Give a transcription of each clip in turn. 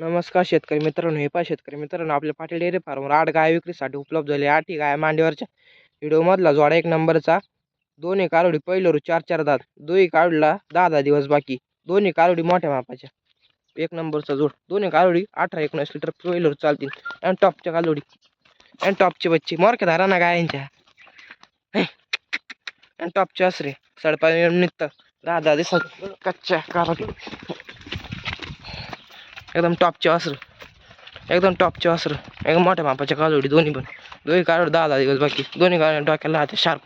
नमस्कार शेतकरी मित्रांनो हे पहा शेतकरी मित्रांनो आपल्या पाटील डेअरी फार्मवर आठ गाय विक्रीसाठी उपलब्ध झाली. आठही गाय मांडीवरच्या व्हिडिओमधला जोडा एक नंबरचा दोन्ही कारोडी पहिलं चार चार दात. दोन्ही कारोडीला दहा दहा दिवस बाकी. दोन्ही कारोडी मोठ्या मापाच्या. एक नंबरचा जोड. दोन्ही कारोडी अठरा एकोणीस लिटर पहिलं चालतील. आणि टॉपच्या कालोडी आणि टॉपचे बच्चे. मोरके धारा ना गायांच्या आणि टॉपचे असरे. साडेपाच निघतं दहा दहा दिवसात. कच्च्या कारोडी एकदम टॉपचे वासर. एकदम टॉपचे वासर. एकदम मोठ्या मापाच्या कालोडी दोन्ही पण. दोन्ही कालोडी दहा दहा दिवस बाकी. दोन्ही कालोडी डोक्याला राहते शार्प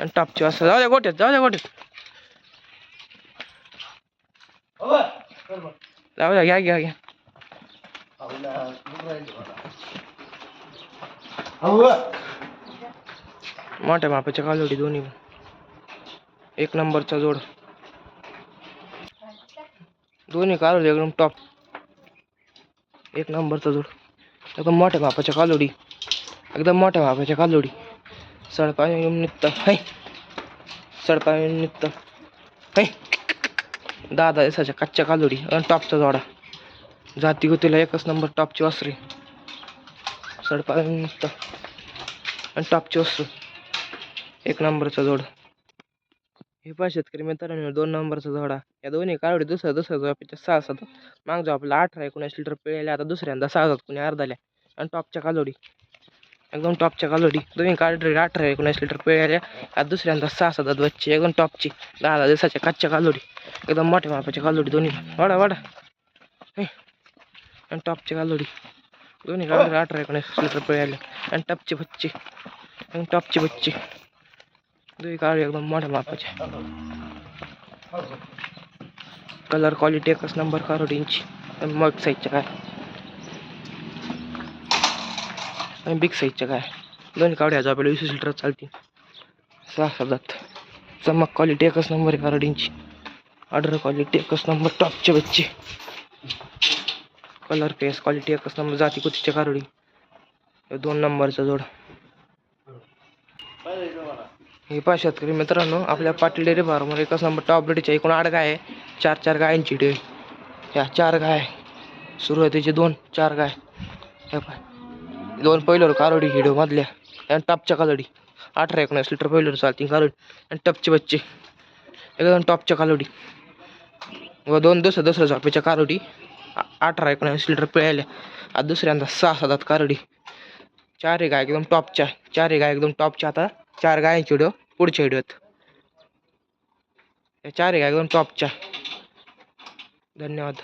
आणि टॉपचे वासर. जाऊ द्या गोट्यात जाऊ द्या गोट्यात जाऊ द्या घ्या घ्या घ्या. मोठ्या मापाच्या कालोडी दोन्ही पण. एक नंबरचा जोड. दोन्ही कालोडी एकदम टॉप एक नंबरचा जोड. एकदम मोठ्या बापाच्या कालोडी एकदम मोठ्या बापाच्या कालोडी सडपा येऊन निघतं. है. सडपा येऊन निघतं. है. दहा दहा कच्च्या कालोडी आणि टॉपचा जोडा. जाती होतीला एकच नंबर टॉपची वासरी. सडपाणी निघतं. आणि टॉपची वासरू. एक नंबरचा जोड. हे पहा शेतकरी मित्रांनो दोन नंबरचा जोडा या दोन्ही काळवडी दुसऱ्या दुसऱ्या जोपाच्या सहा सात. मागजो आपला अठरा एकोणीस लिटर पिळायला आता दुसऱ्यांदा सहा सात कुणी अर्धाल्या. आणि टॉपच्या कालोडी एकदम टॉपच्या कालोडी दोन्ही काळडी अठरा एकोणीस लिटर पिळेल्या आता दुसऱ्यांदा सहा सात बच्चे एकदम टॉपची. दहा दहा दिवसाच्या कच्च्या कालोडी एकदम मोठ्या मापाच्या कालोडी दोन्ही. वाडा वाडा हे. आणि टॉपच्या कालोडी दोन्ही काळडी अठरा एकोणीस लिटर पिळेल्या आणि टॉपची बच्ची. आणि टॉपची बच्ची. दोन्ही कार एकदम मोठ्या मापाचे. कलर क्वालिटी एकच नंबर कारोडींची मग साईजच्या काय? आणि बिग साईजच्या काय? दोन्ही कावड्या आज आपल्याला वीस लिटर चालतील. सहा सात. चमक क्वालिटी एकच नंबर आहे इंची ऑर्डर क्वालिटी एकच नंबर टॉपचे बच्चे कलर केस क्वालिटी एकच नंबर जाती कुतीच्या कारोडी दोन नंबरचा जोड. हे पहा शेतकरी मित्रांनो आपल्या पाटील डेअरी फार्मवर एकच नंबर टॉप ब्रिडीच्या एकूण आठ गाय आहे चार चार गायांची डेअरी. ह्या चार गाय सुरुवातीचे दोन चार गाय. हे पाय दोन पहिल्यावर कारोडी हिडो मधल्या आणि टॉपच्या कालोडी. अठरा एकोणीस लिटर पहिल्यावर चालतील कालोडी आणि टपचे बच्चे. एकदम टॉपच्या कालोडी. व दोन दुसऱ्या दुसऱ्या झोपेच्या कारोडी आ- अठरा एकोणीस लिटर पिळाल्या आता दुसऱ्यांदा सहा सात कारोडी चारही गाय एकदम टॉपच्या चारही गाय एकदम टॉपच्या आता चार गायांची व्हिडिओ पुढच्या व्हिडिओत. या चारही गाय घेऊन टॉपच्या. धन्यवाद.